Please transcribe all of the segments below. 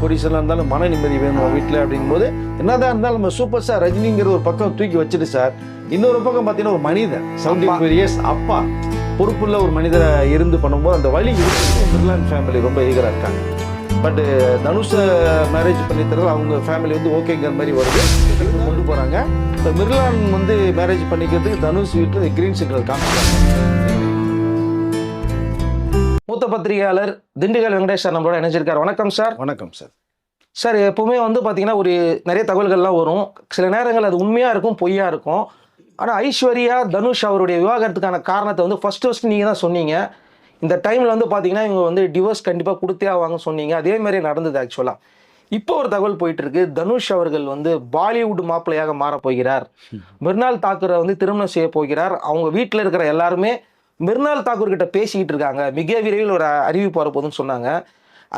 கோடீஸ்வரன் இருந்தாலும் மன நிம்மதி வேணும் வீட்டில் அப்படிங்கும்போது என்னதான் இருந்தாலும் நம்ம சூப்பர் ஸ்டார் ரஜினிங்கிற ஒரு பக்கம் தூக்கி வச்சுட்டு சார். இன்னொரு பக்கம் பார்த்தீங்கன்னா ஒரு மனிதன் செவன்டி ஃபோர் இயர்ஸ் அப்பா. பொறுப்புள்ள ஒரு மனிதரை இருந்து பண்ணும்போது அந்த வழி இருக்கு. பிர்லான் ஃபேமிலி ரொம்ப ஈகராக இருக்காங்க. பட் தனுஷை மேரேஜ் பண்ணி தரது அவங்க ஃபேமிலி வந்து ஓகேங்கிற மாதிரி வருது. கொண்டு போகிறாங்க இப்போ மிர்லான் வந்து மேரேஜ் பண்ணிக்கிறதுக்கு தனுஷ் வீட்டில் கிரீன் சிக்னல் காமிக்கிறாங்க. மூத்த பத்திரிகையாளர் திண்டுக்கல் வெங்கடேஷ் சார் நம்மளோட இணைஞ்சிருக்கார். வணக்கம் சார். வணக்கம் சார். சார் எப்பவுமே வந்து பார்த்தீங்கன்னா ஒரு நிறைய தகவல்கள்லாம் வரும். சில நேரங்கள் அது உண்மையாக இருக்கும் பொய்யா இருக்கும். ஆனால் ஐஸ்வர்யா தனுஷ் அவருடைய விவாகரத்துக்கான காரணத்தை வந்து ஃபர்ஸ்ட் ஃபர்ஸ்ட் நீங்கள் தான் சொன்னீங்க. இந்த டைமில் வந்து பார்த்தீங்கன்னா இவங்க வந்து டிவோர்ஸ் கண்டிப்பாக கொடுத்தே ஆவாங்க சொன்னீங்க. அதே மாதிரி நடந்தது ஆக்சுவலாக இப்போ ஒரு தகவல் போயிட்டு இருக்கு. தனுஷ் அவர்கள் வந்து பாலிவுட் மாப்பிள்ளையாக மாறப் போகிறார். மிர்னால் தாக்கூரை வந்து திருமணம் செய்ய போகிறார். அவங்க வீட்டில் இருக்கிற எல்லாருமே மிர்னால் தாக்கூர் கிட்ட பேசிக்கிட்டு இருக்காங்க. மிக விரைவில் ஒரு அறிவிப்பு வரப்போகுதுன்னு சொன்னாங்க.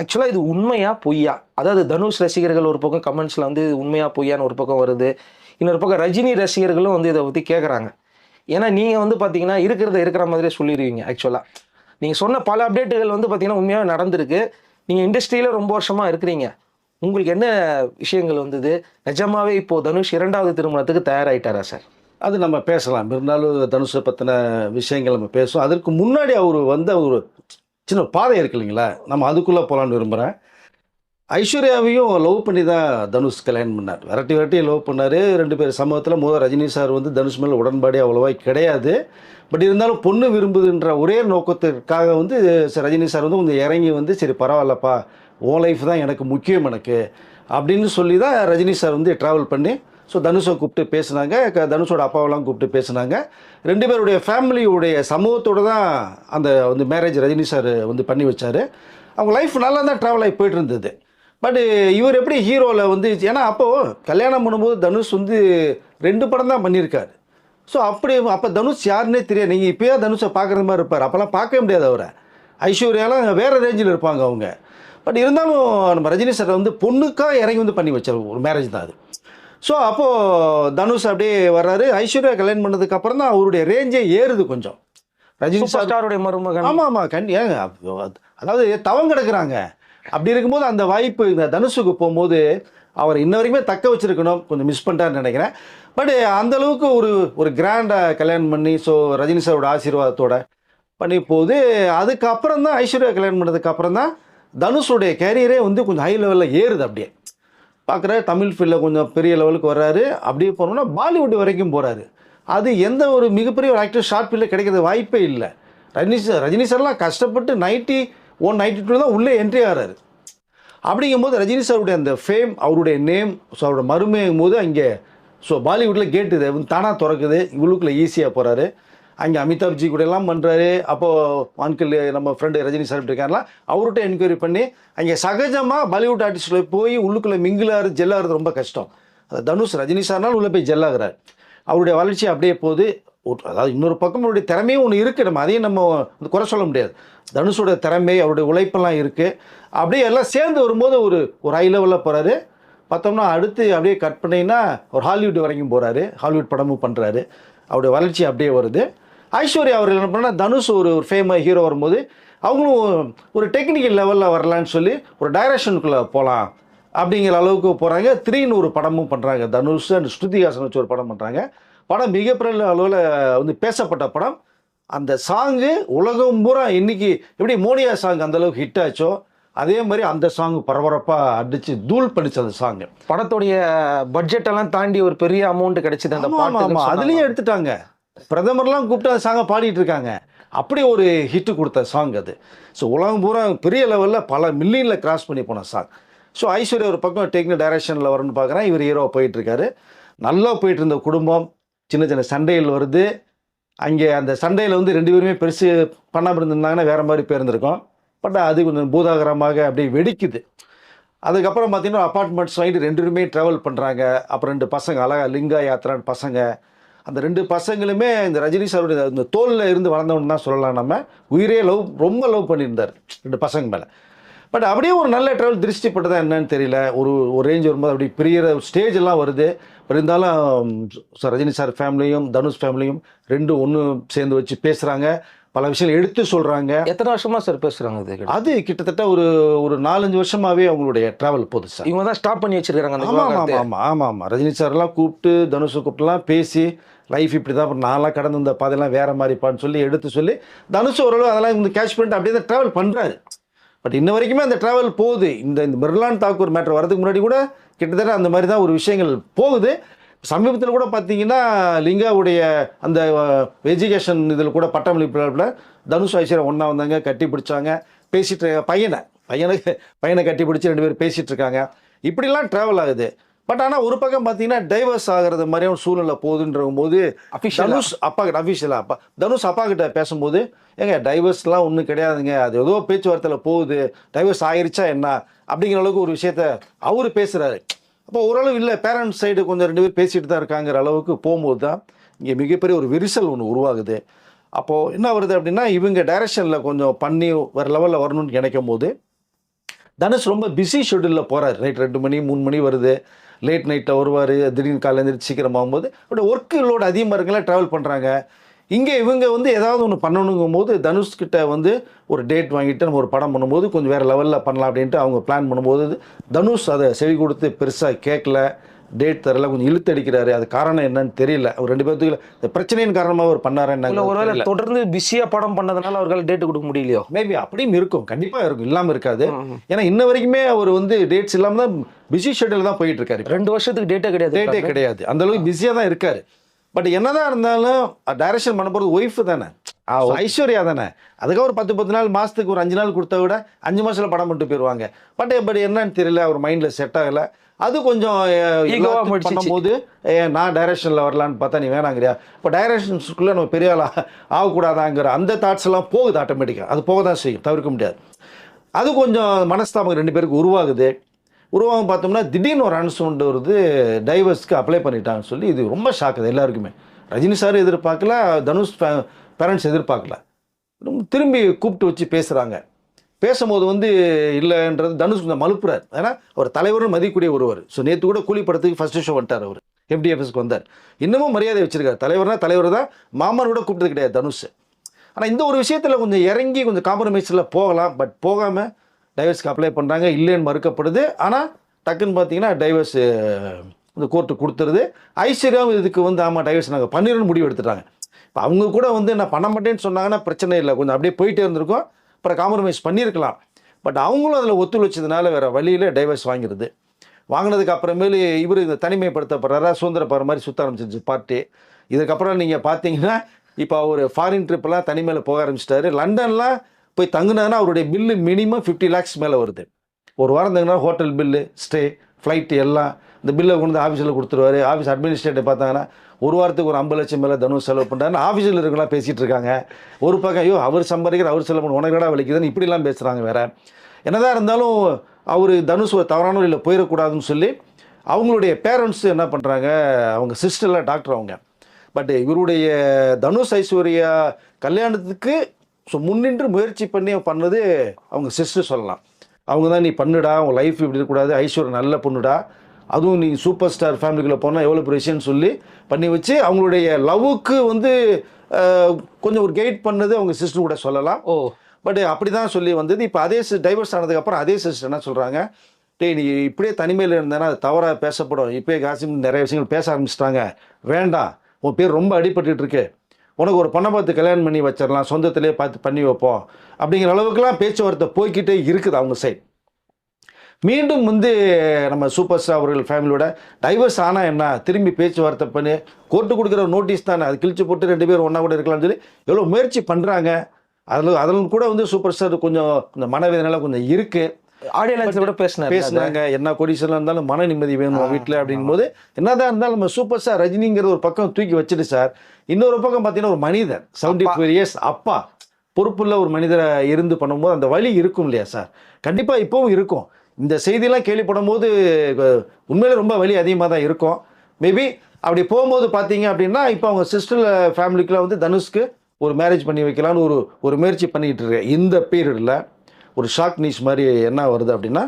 ஆக்சுவலாக இது உண்மையா பொய்யா? அதாவது தனுஷ் ரசிகர்கள் ஒரு பக்கம் கமெண்ட்ஸில் வந்து இது உண்மையா பொய்யான்னு ஒரு பக்கம் வருது. இன்னொரு பக்கம் ரஜினி ரசிகர்களும் வந்து இதை பற்றி கேட்குறாங்க ஏன்னா நீங்கள் வந்து பார்த்தீங்கன்னா இருக்கிறத இருக்கிற மாதிரியே சொல்லிடுவீங்க ஆக்சுவலாக நீங்கள் சொன்ன பல அப்டேட்டுகள் வந்து பார்த்தீங்கன்னா உண்மையாக நடந்திருக்கு. நீங்கள் இண்டஸ்ட்ரியில் ரொம்ப வருஷமாக இருக்கிறீங்க. உங்களுக்கு என்ன விஷயங்கள் வந்தது? நிஜமாவே இப்போ தனுஷ் இரண்டாவது திருமணத்துக்கு தயாராகிட்டாரா சார் அது நம்ம பேசலாம். இருந்தாலும் தனுஷை பற்றின விஷயங்கள் நம்ம பேசுவோம். அதற்கு முன்னாடி அவர் வந்த ஒரு சின்ன பாதை இருக்கு இல்லைங்களா? நம்ம அதுக்குள்ளே போகலான்னு விரும்புகிறேன் ஐஸ்வர்யாவையும் லவ் பண்ணி தான் தனுஷ் கல்யாணம் பண்ணார். விரட்டி விரட்டி லவ் பண்ணார். ரெண்டு பேர் சமூகத்தில் முதல் ரஜினி சார் வந்து தனுஷ் மேலே உடன்பாடே அவ்வளோவா கிடையாது. பட் இருந்தாலும் பொண்ணு விரும்புதுன்ற ஒரே நோக்கத்திற்காக வந்து ரஜினி சார் வந்து கொஞ்சம் இறங்கி வந்து சரி பரவாயில்லப்பா உன் லைஃப் தான் எனக்கு முக்கியம் எனக்கு அப்படின்னு சொல்லி தான் ரஜினி சார் வந்து ட்ராவல் பண்ணி ஸோ தனுஷை கூப்பிட்டு பேசுனாங்க. தனுஷோட அப்பாவெல்லாம் கூப்பிட்டு பேசுனாங்க. ரெண்டு பேருடைய ஃபேமிலியுடைய சமூகத்தோட தான் அந்த வந்து மேரேஜ் ரஜினி சார் வந்து பண்ணி வச்சார். அவங்க லைஃப் நல்லா தான் ட்ராவல் ஆகி போயிட்டு இருந்தது. பட் இவர் எப்படி ஹீரோவில் வந்து ஏன்னா அப்போது கல்யாணம் பண்ணும்போது தனுஷ் வந்து ரெண்டு படம் தான் பண்ணியிருக்காரு. ஸோ அப்படி அப்போ தனுஷ் யாருன்னே தெரியாது. நீங்கள் இப்போயே தனுஷை பார்க்குற மாதிரி இருப்பார். அப்போல்லாம் பார்க்கவே முடியாது அவரை. ஐஸ்வர்யாலாம் வேறு ரேஞ்சில் இருப்பாங்க அவங்க. பட் இருந்தாலும் நம்ம ரஜினி சார் வந்து பொண்ணுக்காக இறங்கி வந்து பண்ணி வச்சார். ஒரு மேரேஜ் தான் அது. ஸோ அப்போது தனுஷ் அப்படியே வர்றாரு. ஐஸ்வர்யா கல்யாணம் பண்ணதுக்கு அப்புறம் தான் அவருடைய ரேஞ்சே ஏறுது கொஞ்சம். ரஜினி ஸ்டாருடைய மருமகன். ஆமாம் ஆமாம் கண்டி அதாவது தவம் கிடக்குறாங்க. அப்படி இருக்கும்போது அந்த வாய்ப்பு இந்த தனுஷுக்கு போகும்போது அவர் இன்ன வரைக்குமே தக்க வச்சிருக்கணும். கொஞ்சம் மிஸ் பண்ணிட்டாருன்னு நினைக்கிறேன். பட் அந்த அளவுக்கு ஒரு ஒரு கிராண்டாக கல்யாணம் பண்ணி ஸோ ரஜினி சாரோட ஆசீர்வாதத்தோட பண்ணி போகுது. அதுக்கப்புறம் தான் ஐஸ்வர்யா கல்யாணம் பண்ணதுக்கு அப்புறம் தான் தனுஷுடைய கேரியரே வந்து கொஞ்சம் ஹை லெவலில் ஏறுது அப்படியே. பார்க்குற தமிழ் ஃபீல்டில் கொஞ்சம் பெரிய லெவலுக்கு வர்றாரு. அப்படியே போனோம்னா பாலிவுட் வரைக்கும் போகிறாரு அது எந்த ஒரு மிகப்பெரிய ஒரு ஆக்டர் ஷார்ட் ஃபீல்டில் கிடைக்கிறது வாய்ப்பே இல்லை. ரஜினி சார் ரஜினி சார்லாம் கஷ்டப்பட்டு நைன்ட்டி ஒன் நைன்டி டூ தான் உள்ளே என்ட்ரி ஆகிறாரு அப்படிங்கும்போது ரஜினி சாருடைய அந்த ஃபேம் அவருடைய நேம் ஸோ அவரோட மருமையும் போது அங்கே ஸோ பாலிவுட்டில் கேட்டு தானாக திறக்குது. இவளுக்குள்ள ஈஸியாக போகிறாரு அங்கே அமிதாப்ஜி கூட எல்லாம் பண்ணுறாரு அப்போது அங்கிள் நம்ம ஃப்ரெண்டு ரஜினி சார் இருக்காருலாம் அவர்கிட்ட என்கொயரி பண்ணி அங்கே சகஜமாக பாலிவுட் ஆர்டிஸ்டில் போய் உள்ளுக்குள்ளே மிங்கிலாறு ஜெல்லாகிறது ரொம்ப கஷ்டம். அது தனுஷ் ரஜினி சார்னால் உள்ளே போய் ஜெல்லாகிறார். அவருடைய வளர்ச்சி அப்படியே போகுது. ஒரு- அதாவது இன்னொரு பக்கம் அவருடைய திறமையும் ஒன்று இருக்குது நம்ம அதையும் நம்ம வந்து குறை சொல்ல முடியாது. தனுஷோட திறமை அவருடைய உழைப்பெல்லாம் இருக்குது அப்படியே எல்லாம் சேர்ந்து வரும்போது ஒரு ஒரு ஹை லெவலில் போகிறாரு பார்த்தோம்னா அடுத்து அப்படியே கட் பண்ணிங்கன்னா ஒரு ஹாலிவுட் வரைக்கும் போகிறாரு ஹாலிவுட் படமும் பண்ணுறாரு அவருடைய வளர்ச்சி அப்படியே வருது. ஐஸ்வர்யா அவர்கள் என்ன பண்ணால் தனுஷ் ஒரு ஒரு ஃபேமஸ் ஹீரோ வரும்போது அவங்களும் ஒரு டெக்னிக்கல் லெவலில் வரலான்னு சொல்லி ஒரு டைரக்ஷனுக்குள்ளே போகலாம் அப்படிங்கிற அளவுக்கு போகிறாங்க த்ரீன்னு ஒரு படமும் பண்ணுறாங்க தனுஷ் அண்ட் ஸ்ருதிஹாசன் வச்சு ஒரு படம் பண்ணுறாங்க படம் மிகப்பெரிய அளவில் வந்து பேசப்பட்ட படம். அந்த சாங்கு உலகம் பூரா இன்னைக்கு எப்படி மோனியா சாங் அந்த அளவுக்கு ஹிட் ஆச்சோ அதே மாதிரி அந்த சாங் பரபரப்பாக அடிச்சு தூள் பண்ணிச்சு அந்த சாங் படத்துடைய பட்ஜெட் எல்லாம் தாண்டி ஒரு பெரிய அமௌண்ட் கிடைச்சது அந்த ஆமா ஆமா ஆமா. பாட்டு அதுலயே எடுத்துட்டாங்க. பிரதமர்லாம் கூப்பிட்டு அந்த சாங்கை பாடிட்டு இருக்காங்க அப்படி ஒரு ஹிட்டு கொடுத்த சாங் அது. ஸோ உலகம் பூரா பெரிய லெவலில் பல மில்லியனில் கிராஸ் பண்ணி போன சாங் ஸோ ஐஸ்வர்யா ஒரு பக்கம் டெக்னிக் டைரக்ஷனில் வரணும்னு பார்க்குறேன். இவர் ஹீரோவாக போயிட்டுருக்காரு. நல்லா போயிட்டு இருந்த குடும்பம் சின்ன சின்ன சண்டைகள் வருது. அங்கே அந்த சண்டையில் வந்து ரெண்டு பேருமே பெருசு பண்ணாமல் இருந்திருந்தாங்கன்னா வேறு மாதிரி போயிருந்திருக்கும் பட் அது கொஞ்சம் பூதாகரமாக அப்படியே வெடிக்குது. அதுக்கப்புறம் பார்த்தீங்கன்னா அப்பார்ட்மெண்ட்ஸ் வாங்கிட்டு ரெண்டு பேருமே ட்ராவல் பண்ணுறாங்க அப்புறம் ரெண்டு பசங்க அழகாக லிங்கா யாத்திரான்னு பசங்க. அந்த ரெண்டு பசங்களுமே இந்த ரஜினி சாருடைய இந்த தோலில் இருந்து வளர்ந்தவன்னு தான் சொல்லலாம் நம்ம. உயிரே லவ் ரொம்ப லவ் பண்ணியிருந்தார் ரெண்டு பசங்க மேலே. பட் அப்படியே ஒரு நல்ல ட்ராவல் திருஷ்டிப்பட்டதா என்னன்னு தெரியல. ஒரு ஒரு ரேஞ்ச் வரும்போது அப்படி பிரியிற ஸ்டேஜ் எல்லாம் வருது. பட் இருந்தாலும் ரஜினி சார் ஃபேமிலியும் தனுஷ் ஃபேமிலியும் ரெண்டும் ஒன்று சேர்ந்து வச்சு பேசுகிறாங்க பல விஷயங்கள் எடுத்து சொல்கிறாங்க எத்தனை வருஷமா சார் பேசுறாங்க இது அது கிட்டத்தட்ட ஒரு ஒரு நாலஞ்சு வருஷமாவே அவங்களுடைய டிராவல் போகுது சார். இவங்க தான் ஸ்டாப் பண்ணி வச்சிருக்காங்க ஆமாம். ஆமாம் ஆமாம் ஆமாம் ரஜினி சார்லாம் கூப்பிட்டு தனுஷை கூப்பிட்டுலாம் பேசி லைஃப் இப்படி தான் அப்புறம் நான்லாம் கடந்து இந்த பாதையெல்லாம் வேற மாதிரிப்பான்னு சொல்லி எடுத்து சொல்லி தனுஷ் ஓரளவு அதெல்லாம் இந்த கேஷ் பண்ணிட்டு அப்படியே தான் ட்ராவல் பண்ணுறாரு பட் இன்ன வரைக்குமே அந்த ட்ராவல் போகுது. இந்த இந்த மிர்லான் தாக்கூர் மேட்டர் வரதுக்கு முன்னாடி கூட கிட்டத்தட்ட அந்த மாதிரி தான் ஒரு விஷயங்கள் போகுது. சமீபத்தில் கூட பார்த்தீங்கன்னா லிங்காவுடைய அந்த எஜுகேஷன் இதில் கூட பட்டமளிப்பில் தனுஷ் ஐஸ்வர்யா ஒன்றா வந்தாங்க கட்டி பிடிச்சாங்க. பேசிட்டு பையனை பையனை பையனை கட்டி பிடிச்சி ரெண்டு பேரும் பேசிகிட்டு இருக்காங்க. இப்படிலாம் ட்ராவல் ஆகுது. பட் ஆனால் ஒரு பக்கம் பார்த்தீங்கன்னா டைவர்ஸ் ஆகிறது மாதிரியான சூழ்நிலை போகுதுன்ற போது? தனுஷ் அப்பா கிட்ட அஃபீஷியலாக அப்பா தனுஷ் அப்பா கிட்ட பேசும்போது ஏங்க டைவர்ஸ்லாம் ஒன்றும் கிடையாதுங்க. அது ஏதோ பேச்சுவார்த்தையில் போகுது. டைவர்ஸ் ஆயிருச்சா என்ன? அப்படிங்கிற அளவுக்கு ஒரு விஷயத்த அவர் பேசுகிறாரு அப்போ ஓரளவு இல்லை பேரண்ட்ஸ் சைடு கொஞ்சம் ரெண்டு பேர் பேசிட்டு தான் இருக்காங்கிற அளவுக்கு போகும்போது தான் இங்கே மிகப்பெரிய ஒரு விரிசல் ஒன்று உருவாகுது. அப்போது என்ன வருது அப்படின்னா இவங்க டைரக்ஷனில் கொஞ்சம் பண்ணி வேறு லெவலில் வரணும்னு நினைக்கும் போது தனுஷ் ரொம்ப பிஸி ஷெடியூலில் போகிறார் நைட் ரெண்டு மணி மூணு மணி வருது. லேட் நைட்டில் வருவார் திடீர்னு காலையில் எழுந்திரிச்சு சீக்கிரம் ஆகும்போது பட் ஒர்க்கு லோடு அதிகமாக இருக்கலாம் ட்ராவல் பண்ணுறாங்க இங்கே இவங்க வந்து ஏதாவது ஒன்று பண்ணணுங்கும் போது தனுஷ்கிட்ட வந்து ஒரு டேட் வாங்கிட்டு நம்ம ஒரு படம் பண்ணும்போது கொஞ்சம் வேறு லெவலில் பண்ணலாம் அப்படின்ட்டு அவங்க பிளான் பண்ணும்போது தனுஷ் அதை செவி கொடுத்து பெருசாக கேட்கல டேட் தரல கொஞ்சம் இழுத்து அடிக்கிறாரு. அது காரணம் என்னன்னு தெரியல. அவர் ரெண்டு பேர்த்துக்கு இந்த பிரச்சனையின் காரணமாக அவர் பண்ணாரன்னு ஒருவேளை தொடர்ந்து பிஸியா படம் பண்ணதுனால அவர்களால் டேட் கொடுக்க முடியலையோ? மேபி அப்படியும் இருக்கும். கண்டிப்பாக இருக்கும். இல்லாமல் இருக்காது. ஏன்னா இன்ன வரைக்குமே அவர் வந்து டேட்ஸ் இல்லாமல் தான் பிஸி ஷெட்யூல் தான் போயிட்டு இருக்காரு ரெண்டு வருஷத்துக்கு டேட்டே கிடையாது டேட்டே கிடையாது. அந்த அளவுக்கு பிஸியாக தான் இருக்காரு. பட் என்னதான் இருந்தாலும் டைரக்ஷன் பண்ண போகிறது ஒய்ஃப் தானே. ஐஸ்வர்யா தானே? அதுக்காக ஒரு பத்து பத்து நாள் மாதத்துக்கு ஒரு அஞ்சு நாள் கொடுத்த விட அஞ்சு மாதத்தில் படம் பண்ணிட்டு போயிடுவாங்க பட் பட் என்னன்னு தெரியல அவர் மைண்டில் செட் ஆகலை. அது கொஞ்சம். பண்ணும்போது நான் டைரக்ஷனில் வரலான்னு பார்த்தா நீ வேணாங்கிறியா? இப்போ டைரக்ஷன்ஸ்குள்ளே நம்ம பெரிய ஆளா ஆகக்கூடாதாங்கிற அந்த தாட்ஸ் எல்லாம் போகுது ஆட்டோமேட்டிக்காக அது போக தான் செய்யும் தவிர்க்க முடியாது. அது கொஞ்சம் மனஸ்தாபம் ரெண்டு பேருக்கு உருவாகுது. உருவாகும் பார்த்தோம்னா திடீர்னு ஒரு அனௌன்ஸ்மெண்ட் வருது டைவர்ஸ்க்கு அப்ளை பண்ணிட்டாங்கன்னு சொல்லி இது ரொம்ப ஷாக்குது எல்லாருக்குமே. ரஜினி சார் எதிர்பார்க்கல தனுஷ் பேரண்ட்ஸ் எதிர்பார்க்கல. திரும்பி கூப்பிட்டு வச்சு பேசுகிறாங்க பேசும்போது வந்து இல்லைன்றது தனுஷ் கொஞ்சம் மலுப்புறார் ஏன்னா ஒரு தலைவரும் மதிக்கக்கூடிய ஒருவர். ஸோ நேற்று கூட கூலி படத்துக்கு ஃபஸ்ட்டு ஷோ வந்துட்டார் அவர். எஃப்டிஎஃப்எஸ்க்கு வந்தார். இன்னமும் மரியாதை வச்சிருக்காரு. தலைவர்னா தலைவர் தான் மாமன் கூட கூப்பிட்டது கிடையாது தனுஷ். ஆனால் இந்த ஒரு விஷயத்தில் கொஞ்சம் இறங்கி கொஞ்சம் காம்ப்ரமைஸில் போகலாம். பட் போகாமல் டைவர்ஸ்க்கு அப்ளை பண்ணுறாங்க இல்லைன்னு மறுக்கப்படுது. ஆனால் டக்குன்னு பார்த்தீங்கன்னா டைவர்ஸ் இந்த கோர்ட்டு கொடுத்துருது. ஐஸ்வர்யாவும் இதுக்கு வந்து ஆமாம் டைவர்ஸ் நாங்கள் பண்ணிடணும்னு முடிவு எடுத்துட்டாங்க. இப்போ அவங்க கூட வந்து நான் பண்ண மாட்டேன்னு சொன்னாங்கன்னா பிரச்சனை இல்லை. கொஞ்சம் அப்படியே போயிட்டே இருந்திருக்கோம். அப்புறம் காம்ப்ரமைஸ் பண்ணியிருக்கலாம். பட் அவங்களும் அதில் ஒத்துழைச்சதுனால வேறு வழியில் டைவர்ஸ் வாங்கிடுது வாங்கினதுக்கு அப்புறமேலு இவர் இந்த தனிமைப்படுத்தப்படுறாரா? சுதந்திரப்படுற மாதிரி சுத்த ஆரம்பிச்சிருச்சு பார்ட்டி இதுக்கப்புறம் நீங்கள் பார்த்தீங்கன்னா இப்போ அவர் ஃபாரின் ட்ரிப்பெல்லாம் தனிமையில் போக ஆரம்பிச்சிட்டாரு. லண்டன்லாம் போய் தங்குனாங்கன்னா அவருடைய பில்லு மினிமம் ஃபிஃப்டி லேக்ஸ் மேலே வருது. ஒரு வாரம் தங்கினா ஹோட்டல் பில்லு ஸ்டே ஃப்ளைட்டு எல்லாம் இந்த பில்லை கொண்டு வந்து ஆஃபீஸில் கொடுத்துருவாரு. ஆஃபீஸ் அட்மினிஸ்ட்ரேட்டர் பார்த்தாங்கன்னா ஒரு வாரத்துக்கு ஒரு ஐம்பது லட்சம் மேலே தனுஷ் செலவு பண்ணுறாருன்னு ஆஃபீஸில் இருக்கலாம் பேசிகிட்டு இருக்காங்க. ஒரு பக்கம் ஐயோ அவர் சம்பாதிக்கிற அவர் செலவு பண்ண உனக்கடா வலிக்குதுன்னு இப்படிலாம் பேசுகிறாங்க வேறு. என்னதான் இருந்தாலும் அவர் தனுஷ் ஒரு தவறான வழியில் போயிடக்கூடாதுன்னு சொல்லி அவங்களுடைய பேரண்ட்ஸ் என்ன பண்ணுறாங்க அவங்க சிஸ்டரில் டாக்டர் அவங்க. பட் இவருடைய தனுஷ் ஐஸ்வர்யா கல்யாணத்துக்கு ஸோ முன்னின்று முயற்சி பண்ணி பண்ணது அவங்க சிஸ்டர் சொல்லலாம். அவங்க தான் நீ பண்ணுடா உங்கள் லைஃப் இப்படி இருக்கக்கூடாது ஐஸ்வர்யா நல்ல பொண்ணுடா அதுவும் நீ சூப்பர் ஸ்டார் ஃபேமிலிக்குள்ளே போனால் எவ்வளோ பெரிய விஷயம்னு சொல்லி பண்ணி வச்சு அவங்களுடைய லவ்வுக்கு வந்து கொஞ்சம் ஒரு கைட் பண்ணது அவங்க சிஸ்டர் கூட சொல்லலாம். ஓ. பட் அப்படி தான் சொல்லி வந்தது. இப்போ அதே டைவர்ஸ் ஆனதுக்கப்புறம் அதே சிஸ்டர் என்ன சொல்கிறாங்க டேய் நீ இப்படியே தனிமையில் இருந்தேன்னா அது தவறாக பேசப்படும். இப்போயே காசிம் நிறைய விஷயங்கள் பேச ஆரம்பிச்சிட்டாங்க. வேண்டாம். உன் பேர் ரொம்ப அடிபட்டுட்டு இருக்கு. உனக்கு ஒரு பொண்ணை பார்த்து கல்யாணம் பண்ணி வச்சிடலாம். சொந்தத்திலே பார்த்து பண்ணி வைப்போம். அப்படிங்கிற அளவுக்குலாம் பேச்சுவார்த்தை போய்க்கிட்டே இருக்குது அவங்க சைட் மீண்டும் வந்து நம்ம சூப்பர் ஸ்டார் அவர்கள் ஃபேமிலியோட டைவர்ஸ் ஆனால் என்ன? திரும்பி பேச்சுவார்த்தை பண்ணி. கோர்ட்டு கொடுக்குற நோட்டீஸ் தானே. அது கிழிச்சு போட்டு ரெண்டு பேரும் ஒன்றா கூட இருக்கலாம்னு சொல்லி எவ்வளோ முயற்சி பண்ணுறாங்க அதில் அதில் கூட வந்து சூப்பர் ஸ்டார் கொஞ்சம் இந்த மனவேதனைலாம் கொஞ்சம் இருக்குது ஆடியோ லான்ச்ல கூட பேசினார் பேசுனாங்க. என்ன கொடிசலாக இருந்தாலும் மன நிம்மதி வேணும் வீட்டில் அப்படிங்கும்போது என்னதான் இருந்தாலும் நம்ம சூப்பர் ஸ்டார் ரஜினிங்கிற ஒரு பக்கம் தூக்கி வச்சுட்டு சார். இன்னொரு பக்கம் பார்த்தீங்கன்னா ஒரு மனிதர் செவன்டி ஃபோர் இயர்ஸ் அப்பா. பொறுப்புள்ள ஒரு மனிதரை இருந்து பண்ணும்போது அந்த வலி இருக்கும் இல்லையா சார்? கண்டிப்பாக இப்போவும் இருக்கும். இந்த செய்தியெல்லாம் கேள்விப்படும் போது உண்மையிலே ரொம்ப வலி அதிகமாக தான் இருக்கும். மேபி அப்படி போகும்போது பார்த்தீங்க அப்படின்னா இப்போ அவங்க சிஸ்டர் ஃபேமிலிக்குலாம் வந்து தனுஷ்க்கு ஒரு மேரேஜ் பண்ணி வைக்கலான்னு ஒரு ஒரு முயற்சி பண்ணிக்கிட்டு இருக்கேன். இந்த பீரியடில் ஒரு ஷாக் நியூஸ் மாதிரி என்ன வருது அப்படின்னா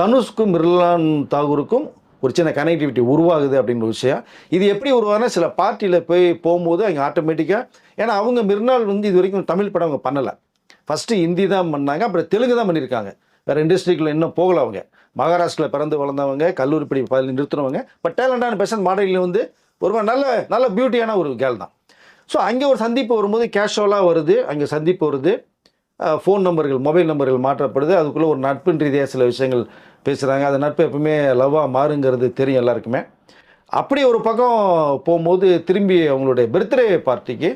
தனுஷ்க்கும் மிர்லான் தாகூருக்கும் ஒரு சின்ன கனெக்டிவிட்டி உருவாகுது அப்படின்ற விஷயம். இது எப்படி உருவானா சில பார்ட்டியில் போய் போகும்போது அங்கே ஆட்டோமேட்டிக்காக ஏன்னா அவங்க மிர்னால் வந்து இது வரைக்கும் தமிழ் படம் அவங்க பண்ணலை. ஃபஸ்ட்டு ஹிந்தி தான் பண்ணாங்க அப்புறம் தெலுங்கு தான் பண்ணியிருக்காங்க. வேறு இண்டஸ்ட்ரிக்குள்ள இன்னும் போகல அவங்க. மகாராஷ்டிரில் பிறந்து வளர்ந்தவங்க கல்லூரி படி பதில் நிறுத்தினவங்க பட் டேலண்டான பெர்சன் மாடலில் வந்து ஒரு நல்ல நல்ல பியூட்டியான ஒரு கேள் தான். ஸோ அங்கே ஒரு சந்திப்பு வரும்போது கேஷுவலாக வருது அங்கே சந்திப்பு வருது. ஃபோன் நம்பர்கள் மொபைல் நம்பர்கள் மாற்றப்படுது. அதுக்குள்ளே ஒரு நட்பின் ரீதியாக சில விஷயங்கள் பேசுகிறாங்க அந்த நட்பு எப்பவுமே லவ்வாக மாறுங்கிறது தெரியும் எல்லாருக்குமே. அப்படி ஒரு பக்கம் போகும்போது திரும்பி அவங்களுடைய பர்த்டே பார்ட்டிக்கு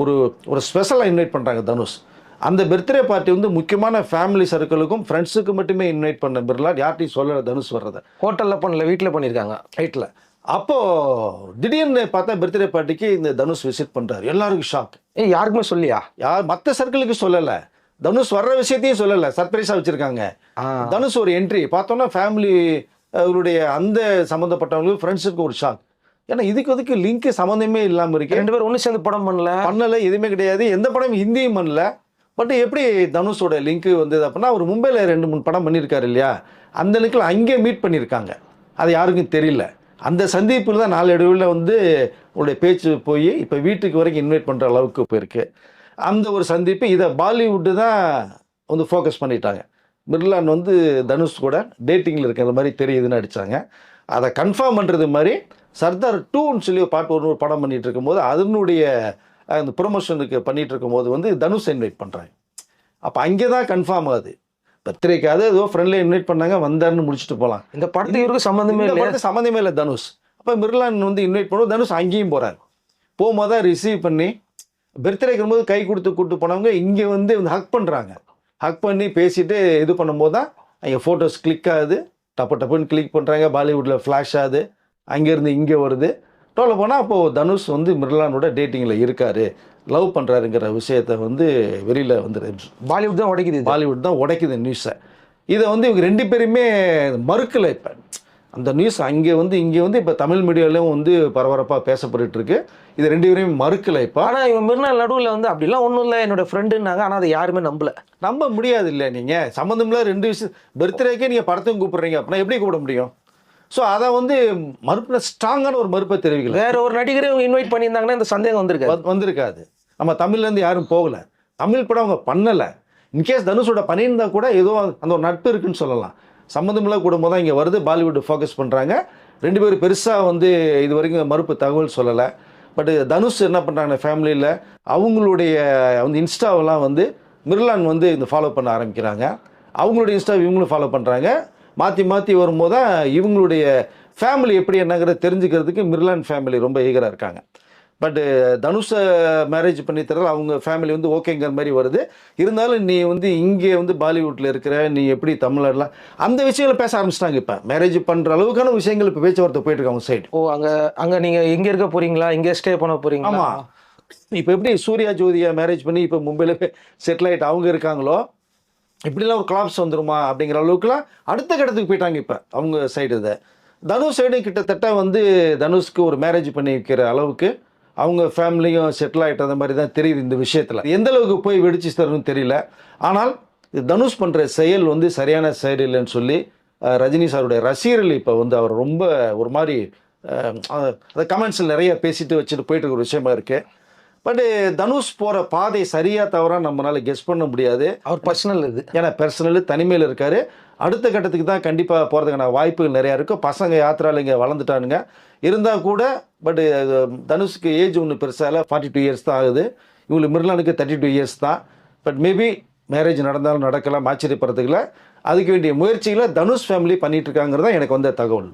ஒரு ஒரு ஸ்பெஷலாக இன்வைட் பண்ணுறாங்க தனுஷ். அந்த பர்த்டே பார்ட்டி வந்து முக்கியமான ஃபேமிலி சர்க்கிளுக்கும் ஃப்ரெண்ட்ஸுக்கு மட்டுமே இன்வைட் பண்ண பிர்லா யார்ட்டையும் சொல்லலை தனுஷ் வர்றதை. ஹோட்டலில் பண்ணல வீட்டில் பண்ணியிருக்காங்க ரைட்டில் அப்போது திடீர்னு பார்த்தா பர்த்டே பார்ட்டிக்கு இந்த தனுஷ் விசிட் பண்ணுறாரு எல்லாருக்கும் ஷாக் ஏய் யாருக்குமே சொல்லியா யார் மற்ற சர்க்கிளுக்கு சொல்லலை. தனுஷ் வர்ற விஷயத்தையும் சொல்லலை. சர்ப்ரைஸாக வச்சுருக்காங்க. தனுஷ் ஒரு என்ட்ரி பார்த்தோன்னா ஃபேமிலி அவருடைய அந்த சம்மந்தப்பட்டவங்களுக்கு ஃப்ரெண்ட்ஸுக்கு ஒரு ஷாக் ஏன்னா இதுக்கு அதுக்கு லிங்க் சம்மந்தமே இல்லாமல் இருக்கு. ரெண்டு பேரும் ஒன்று சேர்ந்து படம் பண்ணல. பண்ணலை எதுவுமே கிடையாது. எந்த படம் ஹிந்தியும் பண்ணல. பட் எப்படி தனுஷோட லிங்க் வந்தது அப்படின்னா அவர் மும்பையில் ரெண்டு மூணு படம் பண்ணியிருக்காரு இல்லையா? அந்த லிங்கில் அங்கேயே மீட் பண்ணியிருக்காங்க அது யாருக்கும் தெரியல. அந்த சந்திப்பில் தான் நாளடைவில் வந்து உங்களுடைய பேச்சு போய் இப்போ வீட்டுக்கு வரைக்கும் இன்வைட் பண்ணுற அளவுக்கு போயிருக்கு. அந்த ஒரு சந்திப்பு இதை பாலிவுட்டு தான் வந்து ஃபோக்கஸ் பண்ணிட்டாங்க. மிர்லான் வந்து தனுஷ் கூட டேட்டிங்கில் இருக்கிற மாதிரி தெரியுதுன்னு அடித்தாங்க அதை கன்ஃபார்ம் பண்ணுறது மாதிரி சர்தார் டூன்னு சொல்லி ஒரு பாட்டு ஒரு படம் பண்ணிகிட்டு இருக்கும்போது அதனுடைய அந்த ப்ரொமோஷனுக்கு பண்ணிட்டு இருக்கும்போது வந்து தனுஷ் இன்வைட் பண்ணுறாங்க அப்போ அங்கே தான் கன்ஃபார்ம் ஆகுது பர்த்டேக்காவது ஏதோ ஃப்ரெண்ட்ல இன்வைட் பண்ணாங்க வந்தாருன்னு முடிச்சுட்டு போகலாம் இந்த படத்துக்கு இவருக்கு சம்மந்தமே இல்லையா? படத்துக்கு சம்மந்தமே இல்லை தனுஷ். அப்போ மிர்லான் வந்து இன்வைட் பண்ணுவோம் தனுஷ் அங்கேயும் போகிறாரு போகும்போது தான் ரிசீவ் பண்ணி பர்த்டேக்கும் போது கை கொடுத்து கூப்பிட்டு போனவங்க இங்கே வந்து ஹக் பண்ணுறாங்க ஹக் பண்ணி பேசிட்டு இது பண்ணும்போது தான் அங்கே ஃபோட்டோஸ் கிளிக் ஆகுது. டப்பு டப்புன்னு கிளிக் பண்ணுறாங்க பாலிவுட்டில் ஃப்ளாஷ் ஆகுது. அங்கேருந்து இங்கே வருது. டோலில் போனால் அப்போது தனுஷ் வந்து மிர்லானோட டேட்டிங்கில் இருக்காரு. லவ் பண்ணுறாருங்கிற விஷயத்த வந்து வெளியில் வந்துடுது பாலிவுட் தான் உடைக்குது. பாலிவுட் தான் உடைக்குது நியூஸை இதை வந்து இவங்க ரெண்டு பேருமே மறுக்கலை இப்போ. அந்த நியூஸ் அங்கே வந்து இங்கே வந்து இப்போ தமிழ் மீடியாலையும் வந்து பரபரப்பாக பேசப்பட்டுட்டு இருக்கு. இது ரெண்டு பேரையும் மறுக்கலை இப்போ. ஆனா இவன் மிருநாள் நடுவுல வந்து அப்படிலாம் ஒண்ணும் இல்லை. என்னோட ஃப்ரெண்டுன்னாங்க ஆனா அதை யாருமே நம்பல. நம்ப முடியாது இல்லை நீங்கள் சம்மந்தமில்ல ரெண்டு விஷயம். பர்த்டேக்கே நீங்கள் படத்தையும் கூப்பிடுறீங்க. அப்படின்னா எப்படி கூப்பிட முடியும்? ஸோ அதை வந்து மறுப்பு ஸ்ட்ராங்கான ஒரு மறுப்பை தெரிவிக்கல. வேற ஒரு நடிகரை இன்வைட் பண்ணியிருந்தாங்கன்னா இந்த சந்தேகம் வந்திருக்காது. வந்து- வந்திருக்காது. நம்ம தமிழ்லேருந்து யாரும் போகல. தமிழ் படம் அவங்க பண்ணலை. இன்கேஸ் தனுஷோட பண்ணியிருந்தா கூட ஏதோ அந்த ஒரு நட்பு இருக்குன்னு சொல்லலாம். சம்மந்தமில்ல குடும்பம் தான் இங்கே வருது. பாலிவுட் ஃபோக்கஸ் பண்ணுறாங்க ரெண்டு பேரும் பெருசாக வந்து இது வரைக்கும் மறுப்பு தகவல் சொல்லலை. பட் தனுஷ் என்ன பண்ணுறாங்க ஃபேமிலியில் அவங்களுடைய வந்து இன்ஸ்டாவெல்லாம் வந்து மிர்லான் வந்து இந்த ஃபாலோ பண்ண ஆரம்பிக்கிறாங்க. அவங்களுடைய இன்ஸ்டா இவங்களும் ஃபாலோ பண்ணுறாங்க மாற்றி மாற்றி வரும்போது தான் இவங்களுடைய ஃபேமிலி எப்படி என்னங்கிறத தெரிஞ்சுக்கிறதுக்கு மிர்லான் ஃபேமிலி ரொம்ப ஈகராக இருக்காங்க. பட்டு தனுஷை மேரேஜ் பண்ணி தர அவங்க ஃபேமிலி வந்து ஓகேங்கிற மாதிரி வருது. இருந்தாலும் நீ வந்து இங்கே வந்து பாலிவுட்டில் இருக்கிற நீ எப்படி தமிழ்நாடுலாம் அந்த விஷயங்களை பேச ஆரம்பிச்சிட்டாங்க இப்போ. மேரேஜ் பண்ணுற அளவுக்கான விஷயங்கள் இப்போ பேச்சுவார்த்தை போயிட்டு அவங்க சைடு ஓ அங்க அங்க நீங்க எங்க இருக்க போறீங்களா? இங்க ஸ்டே பண்ண போறீங்களா? ஆமாம் இப்போ எப்படி சூர்யா ஜோதியா மேரேஜ் பண்ணி இப்போ மும்பையில் செட்டில் ஆகிட்டு அவங்க இருக்காங்களோ இப்படிலாம் ஒரு கிளாப்ஸ் வந்துருமா அப்படிங்கிற அளவுக்குலாம் அடுத்த கட்டத்துக்கு போயிட்டாங்க இப்போ அவங்க சைடு இதை. தனுஷ் சைடு கிட்டத்தட்ட வந்து தனுஷ்க்கு ஒரு மேரேஜ் பண்ணி வைக்கிற அளவுக்கு அவங்க ஃபேமிலியும் செட்டில் ஆகிட்ட மாதிரி தான் தெரியுது இந்த விஷயத்தில். எந்த அளவுக்கு போய் வெடிச்சு தரும்னு தெரியல. ஆனால் இது தனுஷ் பண்ணுற செயல் வந்து சரியான செயல் இல்லைன்னு சொல்லி ரஜினி சாருடைய ரசிகர்கள் இப்போ வந்து அவர் ரொம்ப ஒரு மாதிரி அதை அந்த கமெண்ட்ஸில் நிறைய பேசிட்டு வச்சுட்டு போயிட்டு இருக்கிற விஷயமா இருக்குது பட் தனுஷ் போகிற பாதை சரியாக தவறா நம்மளால கெஸ் பண்ண முடியாது. அவர் பர்சனல் இது. ஏன்னா பர்சனலு தனிமையில் இருக்காரு. அடுத்த கட்டத்துக்கு தான் கண்டிப்பாக போகிறதுக்கான வாய்ப்புகள் நிறையா இருக்கும் பசங்க யாத்திரால இங்கே வளர்ந்துட்டானுங்க. இருந்தால் கூட பட் தனுஷுக்கு ஏஜ் ஒன்று பெருசாக ஃபார்ட்டி டூ இயர்ஸ் தான் ஆகுது. இவங்களுக்கு மிர்லானுக்கு தேர்ட்டி டூ இயர்ஸ் தான். பட் மேபி மேரேஜ் நடந்தாலும் நடக்கலாம். ஆச்சரியப்படுறதுக்குல அதுக்கு வேண்டிய முயற்சிகளை தனுஷ் ஃபேமிலி பண்ணிட்டு இருக்காங்கிறது தான் எனக்கு வந்த தகவல்.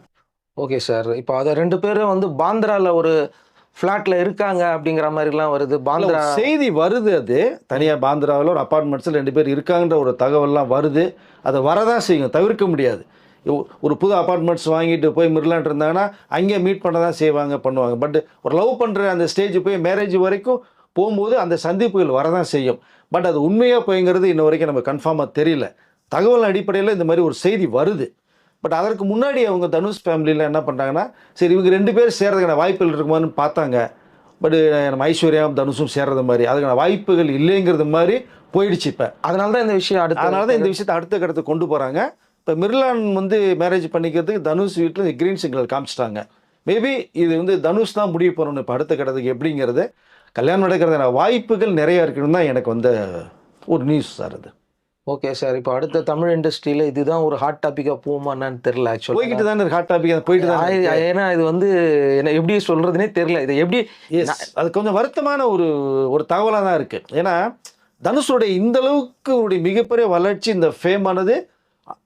ஓகே சார் இப்போ அதை ரெண்டு பேரும் வந்து பாந்திரால ஒரு ஃப்ளாட்ல இருக்காங்க அப்படிங்கிற மாதிரிலாம் வருது. பாந்திரா செய்தி வருது அது. தனியாக பாந்திராவில் ஒரு அப்பார்ட்மெண்ட்ஸில் ரெண்டு பேர் இருக்காங்கன்ற ஒரு தகவல்லாம் வருது. அதை வரதான் செய்யும் தவிர்க்க முடியாது. ஒரு புது அப்பார்ட்மெண்ட்ஸ் வாங்கிட்டு போய் மிர்லான் இருந்தாங்கன்னா அங்கே மீட் பண்ண தான் செய்வாங்க பண்ணுவாங்க. பட் ஒரு லவ் பண்ணுற அந்த ஸ்டேஜ் போய் மேரேஜ் வரைக்கும் போகும்போது அந்த சந்திப்புகள் வரதான் செய்யும். பட் அது உண்மையாக போய்ங்கிறது இன்ன வரைக்கும் நம்ம கன்ஃபார்மாக தெரியல. தகவல் அடிப்படையில் இந்த மாதிரி ஒரு செய்தி வருது. பட் அதற்கு முன்னாடி அவங்க தனுஷ் ஃபேமிலியில் என்ன பண்ணுறாங்கன்னா சரி இவங்க ரெண்டு பேர் சேர்றதுக்கான வாய்ப்புகள் இருக்குமான்னு பார்த்தாங்க. பட் நம்ம ஐஸ்வர்யாவும் தனுஷும் சேர்றது மாதிரி அதுக்கான வாய்ப்புகள் இல்லைங்கிறது மாதிரி போயிடுச்சு இப்போ. அதனால தான் இந்த விஷயம் அடுத்து அதனால தான் இந்த விஷயத்தை அடுத்த கடத்துக்கு கொண்டு போகிறாங்க இப்போ மிர்லான் வந்து மேரேஜ் பண்ணிக்கிறதுக்கு தனுஷ் வீட்டில் கிரீன் சிக்னல் காமிச்சிட்டாங்க. மேபி இது வந்து தனுஷ் தான் முடிவு பண்ணணும். இப்போ அடுத்த கட்டத்துக்கு எப்படிங்கிறது கல்யாணம் நடக்கிறதான வாய்ப்புகள் நிறைய இருக்குன்னு தான் எனக்கு வந்த ஒரு நியூஸ் சார் அது. ஓகே சார் இப்போ அடுத்த தமிழ் இண்டஸ்ட்ரியில் இதுதான் ஒரு ஹாட் டாப்பிக்காக போகுமான்னு தெரியல ஆக்சுவலாக போய்கிட்டு தானே ஹாட் டாபிக் போயிட்டு தான் ஏன்னா இது வந்து என்ன எப்படி சொல்றதுனே தெரியல. இது எப்படி அது கொஞ்சம் வருத்தமான ஒரு ஒரு தகவலாக தான் இருக்குது ஏன்னா தனுஷுடைய இந்த அளவுக்கு ஒரு மிகப்பெரிய வளர்ச்சி இந்த ஃபேம் ஆனது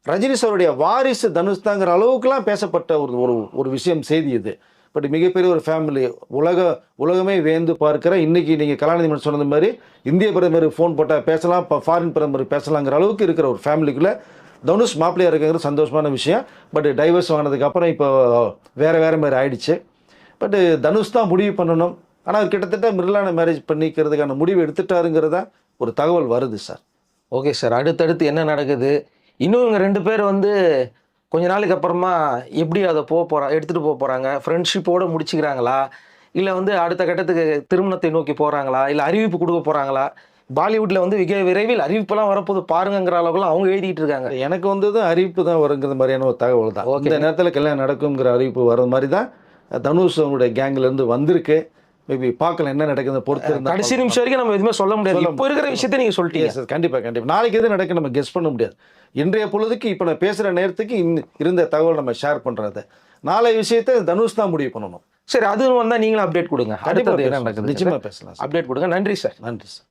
ரஜினி சாருடைய வாரிசு தனுஷ் தாங்கிற அளவுக்குலாம் பேசப்பட்ட ஒரு ஒரு விஷயம் செய்தி இது. பட் மிகப்பெரிய ஒரு ஃபேமிலி உலக உலகமே வேந்து பார்க்குற இன்னைக்கு நீங்கள் கலாநிதி சொன்னது மாதிரி இந்திய பிரதமர் ஃபோன் போட்டால் பேசலாம் இப்போ ஃபாரின் பிரதமர் பேசலாங்கிற அளவுக்கு இருக்கிற ஒரு ஃபேமிலிக்குள்ளே தனுஷ் மாப்பிள்ளையாக இருக்குங்கிறது சந்தோஷமான விஷயம். பட் டைவர்ஸ் வாங்கினதுக்கப்புறம் இப்போ வேறு வேறு மாதிரி ஆயிடுச்சு. பட்டு தனுஷ் தான் முடிவு பண்ணணும். ஆனால் அவர் கிட்டத்தட்ட மிர்லான மேரேஜ் பண்ணிக்கிறதுக்கான முடிவு எடுத்துட்டாருங்கிறதா ஒரு தகவல் வருது சார். Okay sir. அடுத்தடுத்து என்ன நடக்குது? இன்னும் இவங்க ரெண்டு பேர் வந்து கொஞ்ச நாளைக்கு அப்புறமா எப்படி அதை போக போகிறா எடுத்துகிட்டு போக போகிறாங்க ஃப்ரெண்ட்ஷிப்போடு முடிச்சுக்கிறாங்களா? இல்லை வந்து அடுத்த கட்டத்துக்கு திருமணத்தை நோக்கி போகிறாங்களா இல்லை அறிவிப்பு கொடுக்க போகிறாங்களா பாலிவுட்டில் வந்து மிக விரைவில் அறிவிப்பெல்லாம் வரப்போது பாருங்கங்கிற அளவுக்குலாம் அவங்க எழுதிட்டு இருக்காங்க. எனக்கு வந்தது அறிவிப்பு தான் வருங்கிற மாதிரியான ஒரு தகவல் தான். இந்த நேரத்தில் கல்யாணம் நடக்குங்கிற அறிவிப்பு வர மாதிரி தான் தனுஷ் அவங்களுடைய கேங்ல இருந்து வந்திருக்கு. மேபி பார்க்கலாம் என்ன நடக்குது பொறுத்து இருந்தா கடைசி நிமிஷம் வரைக்கும் நம்ம எதுவுமே சொல்ல முடியாது. இப்போ இருக்கிற விஷயத்தை நீங்கள் சொல்லிட்டீங்க. Yes, yes, கண்டிப்பா கண்டிப்பா. நாளைக்கு எது நடக்கு நம்ம கெஸ் பண்ண முடியாது. இன்றைய பொழுதுக்கு இப்போ நான் பேசுகிற நேரத்துக்கு இந்த- இருந்த தகவல் நம்ம ஷேர் பண்ணுறது நாளை விஷயத்தை தனுஷ் தான் முடிவு பண்ணணும். சரி அது வந்தால் நீங்களும் அப்டேட் கொடுங்க. அடுத்தது என்ன. நடக்குது நிச்சயமா பேசலாம் சார். அப்டேட் கொடுங்க. நன்றி சார் நன்றி சார்